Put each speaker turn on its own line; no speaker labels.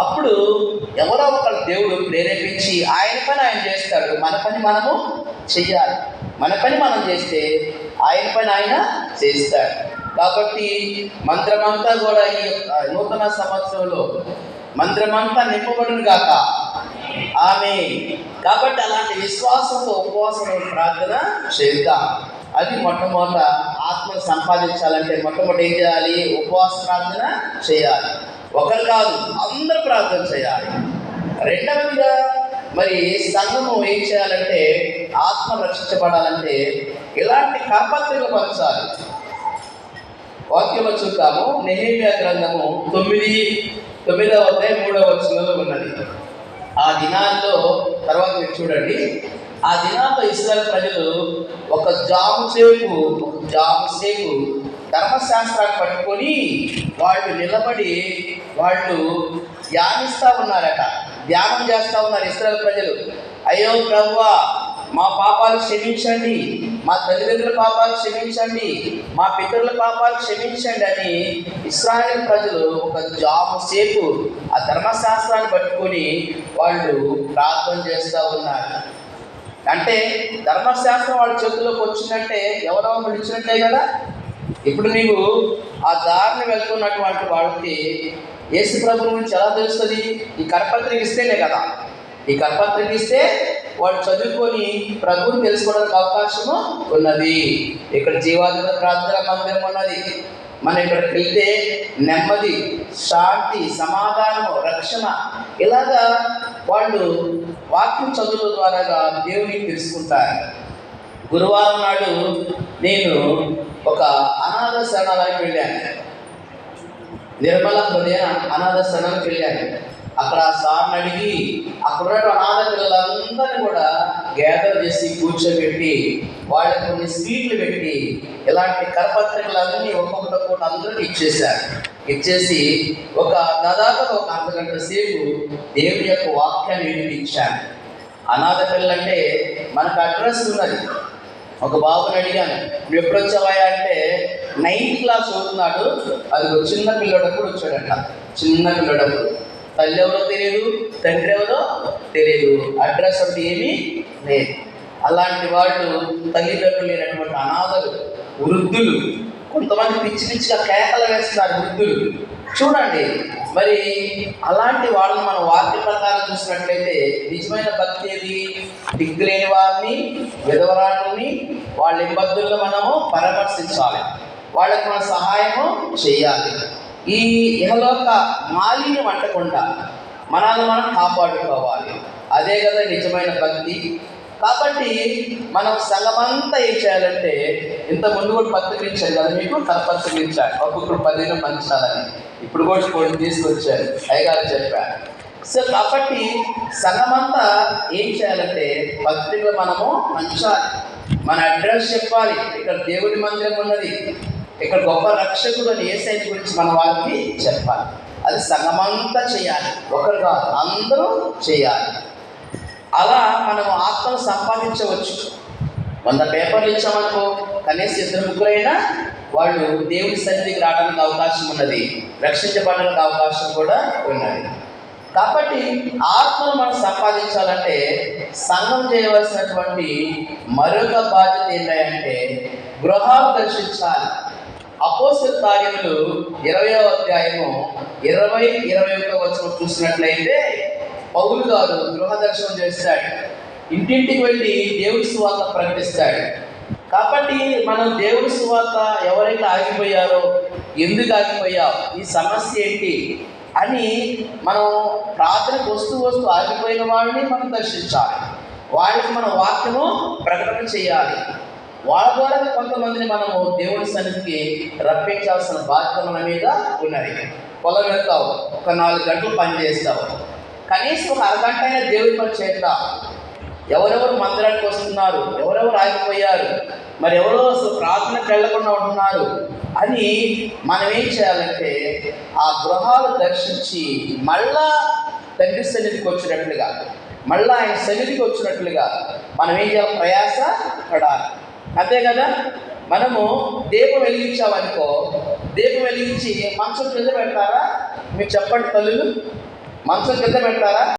అప్పుడు ఎవరో ఒకరు దేవుడు ప్రేరేపించి ఆయన పని ఆయన చేస్తాడు. మన పని మనము చెయ్యాలి. మన పని మనం చేస్తే ఆయన పని ఆయన చేస్తాడు. కాబట్టి మంత్రమంతా కూడా ఈ నూతన సంవత్సరంలో మంత్రమంతా నింపబడును గాక. ఆమె కాబట్టి అలాంటి విశ్వాసంతో ఉపవాసం ప్రార్థన చేద్దాం. అది మొట్టమొదట ఆత్మను సంపాదించాలంటే మొట్టమొదటి ఏం చేయాలి? ఉపవాస ప్రార్థన చేయాలి. ఒకరు కాదు అందరూ ప్రార్థన చేయాలి. రెండవదిగా మరి సంఘము ఏం చేయాలంటే ఆత్మ రక్షించబడాలంటే ఇలాంటి కరపత్రికలు పరచాలి వాక్యం చూద్దాము. నెహేమియా గ్రంథము తొమ్మిది తొమ్మిదవ అధ్యాయం మూడవ వచనంలో ఉన్నది. ఆ దినాల్లో తర్వాత మీరు చూడండి. ఆ దినాల్లో ఇస్రాయల్ ప్రజలు ఒక జాము సేపు ఒక జాము సేపు ధర్మశాస్త్రాన్ని పట్టుకొని వాళ్ళు నిలబడి వాళ్ళు ధ్యానిస్తూ ఉన్నారట. ధ్యానం చేస్తూ ఉన్నారు ఇస్రాయల్ ప్రజలు. అయ్యో ప్రభువా మా పాపాలు క్షమించండి. మా తల్లిదండ్రుల పాపాలు క్షమించండి. మా పితరుల పాపాలు క్షమించండి అని ఇస్రాయల్ ప్రజలు ఒక జాము సేపు ఆ ధర్మశాస్త్రాన్ని పట్టుకొని వాళ్ళు ప్రార్థన చేస్తూ ఉన్నారు. అంటే ధర్మశాస్త్రం వాళ్ళ చేతుల్లోకి వచ్చిందంటే ఎవరో ఒకరు ఇచ్చినట్టే కదా? ఇప్పుడు నీవు ఆ దారిని వెళ్తున్నటువంటి వాడికి యేసు ప్రభు గురించి ఎలా తెలుస్తుంది? ఈ కరపత్రిక ఇస్తేనే కదా. ఈ కరపత్రిక ఇస్తే వాడు చదువుకొని ప్రభుని తెలుసుకోవడానికి అవకాశము ఉన్నది. ఇక్కడ జీవాధిపత ప్రార్థన మందిరం ఉన్నది. మనం ఇక్కడికి వెళ్తే నెమ్మది శాంతి సమాధానము రక్షణ ఇలాగా వాళ్ళు వాక్యం చదువుల ద్వారా దేవుని తెలుసుకుంటారు. గురువారం నాడు నేను ఒక అనాథ శరణాలయం వెళ్ళాను. నిర్మల హృదయ అనాథ శరణాలకు వెళ్ళాను. అక్కడ సార్ని అడిగి అక్కడ అనాథ పిల్లలందరినీ కూడా గ్యాదర్ చేసి కూర్చోబెట్టి వాళ్ళకి కొన్ని స్వీట్లు పెట్టి ఇలాంటి కరపత్రికలన్నీ ఒక్కొక్కటి ఒక్కొక్కటి అందరికీ ఇచ్చేశారు. ఇచ్చేసి ఒక దాదాపు ఒక అర్ధ సేపు దేవుడి యొక్క వాక్యాన్ని వినిపించాను. అనాథ పిల్లలంటే మనకు అడ్రస్ ఉన్నది. ఒక బాబుని అడిగాను నువ్వు ఎప్పుడు వచ్చావా అంటే నైన్త్ క్లాస్ చదువుతున్నాడు అది చిన్న పిల్లడప్పుడు వచ్చాడంట చిన్న పిల్లడప్పుడు తల్లి ఎవరో తెలియదు తండ్రి ఎవరో తెలియదు అడ్రస్ అంటే ఏమీ లేదు. అలాంటి వాళ్ళు తల్లిదండ్రులు లేనటువంటి అనాథలు వృద్ధులు కొంతమంది పిచ్చి పిచ్చిగా కేకలు వేస్తున్నారు వృద్ధులు. చూడండి. మరి అలాంటి వాళ్ళని మనం వాక్య ప్రకారం చూసినట్లయితే నిజమైన భక్తి ఏది? దిక్కులేని వారిని విధవరాటుని వాళ్ళ ఇబ్బందుల్లో మనము పరామర్శించాలి. వాళ్ళకి మన సహాయము చేయాలి. ఈ ఇహలోక మాలిన్యం అంటకుండా మనల్ని మనం కాపాడుకోవాలి. అదే కదా నిజమైన భక్తి. కాబట్టి మనం సంఘమంతా ఏం చేయాలంటే ఇంత ముందు కూడా పత్రిక ఇచ్చారు కదా మీకు కరపత్రిక ఇచ్చారు. ఒక్కొక్కరు పదిహేను పంచాలని. ఇప్పుడు కూడా కొన్ని తీసుకొచ్చారు. అయ్యగారు చెప్పారు. సో కాబట్టి సంఘమంతా ఏం చేయాలంటే భక్తిగా మనము పంచాలి మన అడ్రస్ చెప్పాలి. ఇక్కడ దేవుడి మందిరం ఉన్నది. ఇక్కడ గొప్ప రక్షకుడు అని ఏసైని గురించి మన వారికి చెప్పాలి. అది సంఘమంతా చేయాలి. ఒకరు కాదు అందరూ చేయాలి. అలా మనం ఆత్మను సంపాదించవచ్చు. వంద పేపర్లు ఇచ్చామనుకో కనీసం ఇద్దరు ముగ్గురైనా వాళ్ళు దేవుడి సన్నిధికి రావడానికి అవకాశం ఉన్నది రక్షించబడడానికి అవకాశం కూడా ఉన్నది. కాబట్టి ఆత్మను మనం సంపాదించాలంటే సంఘం చేయవలసినటువంటి మరొక బాధ్యత ఏంటంటే గృహాలు దర్శించాలి. అపోస్తుల కార్యములు ఇరవయో అధ్యాయము ఇరవై ఇరవై ఒక్క వచ్చిన చూసినట్లయితే పౌలు గారు గృహ దర్శనం చేస్తాడు. ఇంటింటికి వెళ్ళి దేవుడి సువార్త ప్రకటిస్తాడు. కాబట్టి మనం దేవుడి సువార్త ఎవరైతే ఆగిపోయారో ఎందుకు ఆగిపోయావు ఈ సమస్య ఏంటి అని మనం ప్రార్థనకు వస్తూ వస్తూ ఆగిపోయిన వాళ్ళని మనం దర్శించాలి. వాళ్ళకి మన వాక్యము ప్రకటన చేయాలి. వాళ్ళ ద్వారా కొంతమందిని మనము దేవుడి సన్నిధికి రప్పించాల్సిన బాధ్యత మన మీద ఉన్నది పొలం వెళ్తావు ఒక నాలుగు గంటలు పని చేస్తావు. కనీసం ఒక అరగంట అయినా దేవుడి పని చేద్దాం ఎవరెవరు మందిరానికి వస్తున్నారు? ఎవరెవరు ఆగిపోయారు? మరి ఎవరో అసలు ప్రార్థనకు వెళ్ళకుండా ఉంటున్నారు? అని మనం ఏం చేయాలంటే ఆ గృహాలు దర్శించి మళ్ళా తండ్రి సన్నిధికి వచ్చినట్లుగా మళ్ళా ఆయన సన్నిధికి వచ్చినట్లుగా మనం ఏం చేయాలి? ప్రయాస పడాలి. అంతే కదా? మనము దీపం వెలిగించామనుకో దీపం వెలిగించి మంచం కింద పెడతారా? మీరు చెప్పండి తల్లులు. మంచం కింద పెడతారా?